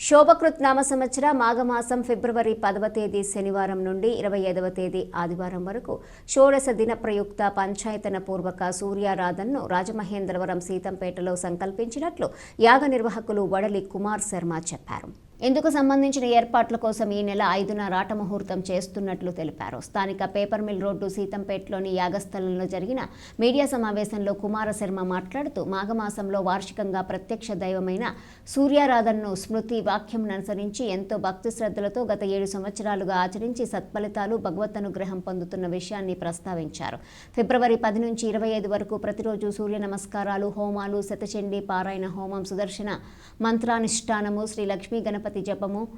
శోభకృత్ నామ సంవత్సర మాఘమాసం ఫిబ్రవరి పదవ తేదీ శనివారం నుండి ఇరవై ఐదవ తేదీ ఆదివారం వరకు షోడశ దిన ప్రయుక్త పంచాయతన పూర్వక సూర్యారాధనను రాజమహేంద్రవరం సీతంపేటలో సంకల్పించినట్లు యాగ నిర్వాహకులు వడలి కుమార్ శర్మ చెప్పారు. ఇందుకు సంబంధించిన ఏర్పాట్ల కోసం ఈ నెల ఐదున రాట ముహూర్తం చేస్తున్నట్లు తెలిపారు. స్థానిక పేపర్ మిల్ రోడ్డు సీతంపేటలోని యాగస్థలంలో జరిగిన మీడియా సమావేశంలో కుమార శర్మ మాట్లాడుతూ మాఘమాసంలో వార్షికంగా ప్రత్యక్ష దైవమైన సూర్యారాధనను స్మృతి వాక్యం అనుసరించి ఎంతో భక్తి శ్రద్ధలతో గత ఏడు సంవత్సరాలుగా ఆచరించి సత్ఫలితాలు భగవత్ అనుగ్రహం పొందుతున్న విషయాన్ని ప్రస్తావించారు. ఫిబ్రవరి పది నుంచి ఇరవై ఐదు వరకు ప్రతిరోజు సూర్య నమస్కారాలు హోమాలు శతచండీ పారాయణ హోమం సుదర్శన మంత్రానుష్ఠానము శ్రీ లక్ష్మీ గణపతి జపము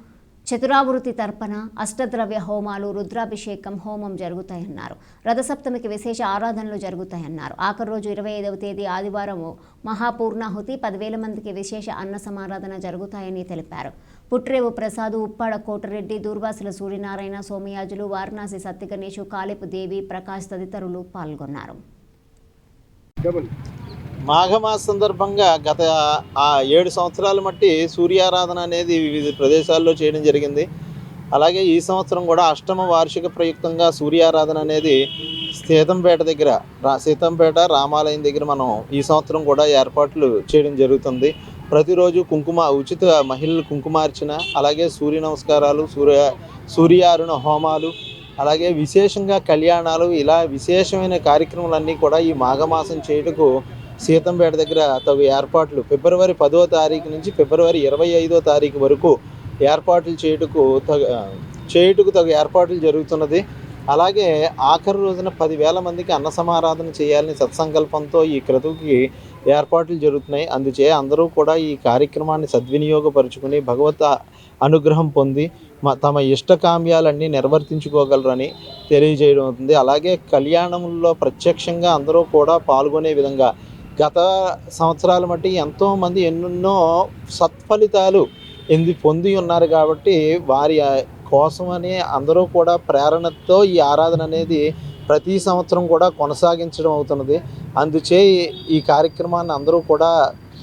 చతురావృతి తర్పణ అష్టద్రవ్య హోమాలు రుద్రాభిషేకం హోమం జరుగుతాయన్నారు. రథసప్తమికి విశేష ఆరాధనలు జరుగుతాయన్నారు. ఆఖరి రోజు ఇరవై ఐదవ తేదీ ఆదివారం మహాపూర్ణాహుతి పదివేల మందికి విశేష అన్న సమారాధన జరుగుతాయని తెలిపారు. పుట్రేవు ప్రసాదు ఉప్పాడ కోటరెడ్డి దూర్వాసుల సూర్యనారాయణ సోమయాజులు వారణాసి సత్యగణేషు కాలిపు దేవి ప్రకాష్ తదితరులు పాల్గొన్నారు. మాఘమాస సందర్భంగా గత ఆ ఏడు సంవత్సరాల మట్టి సూర్యారాధన అనేది వివిధ ప్రదేశాల్లో చేయడం జరిగింది. అలాగే ఈ సంవత్సరం కూడా అష్టమ వార్షిక ప్రయుక్తంగా సూర్యారాధన అనేది సీతంపేట దగ్గర రా సీతంపేట రామాలయం దగ్గర మనం ఈ సంవత్సరం కూడా ఏర్పాట్లు చేయడం జరుగుతుంది. ప్రతిరోజు కుంకుమ ఉచిత మహిళలు కుంకుమార్చన అలాగే సూర్య నమస్కారాలు సూర్య సూర్యారుణ హోమాలు అలాగే విశేషంగా కళ్యాణాలు ఇలా విశేషమైన కార్యక్రమాలన్నీ కూడా ఈ మాఘమాసం చేయుటకు సీతంపేట దగ్గర తగు ఏర్పాట్లు ఫిబ్రవరి పదో తారీఖు నుంచి ఫిబ్రవరి ఇరవై ఐదో తారీఖు వరకు ఏర్పాట్లు చేయుటకు తగు చేయుటకు తగు ఏర్పాట్లు జరుగుతున్నది. అలాగే ఆఖరి రోజున పదివేల మందికి అన్న సమారాధన చేయాలని సత్సంకల్పంతో ఈ క్రతువుకి ఏర్పాట్లు జరుగుతున్నాయి. అందుచే అందరూ కూడా ఈ కార్యక్రమాన్ని సద్వినియోగపరుచుకుని భగవత్ అనుగ్రహం పొంది మ- తమ ఇష్టకామ్యాలన్నీ నిర్వర్తించుకోగలరని తెలియజేయడం అవుతుంది. అలాగే కళ్యాణంలో ప్రత్యక్షంగా అందరూ కూడా పాల్గొనే విధంగా గత సంవత్సరాల మట్టి ఎంతోమంది ఎన్నెన్నో సత్ఫలితాలు ఎందు పొంది ఉన్నారు కాబట్టి వారి కోసమని అందరూ కూడా ప్రేరణతో ఈ ఆరాధన అనేది ప్రతి సంవత్సరం కూడా కొనసాగించడం అవుతున్నది. అందుచే ఈ కార్యక్రమాన్ని అందరూ కూడా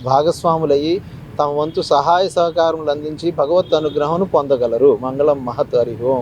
భాగస్వాములయ్యి తమ వంతు సహాయ సహకారములు అందించి భగవత్ అనుగ్రహం పొందగలరు. మంగళం మహత్ హరి ఓం.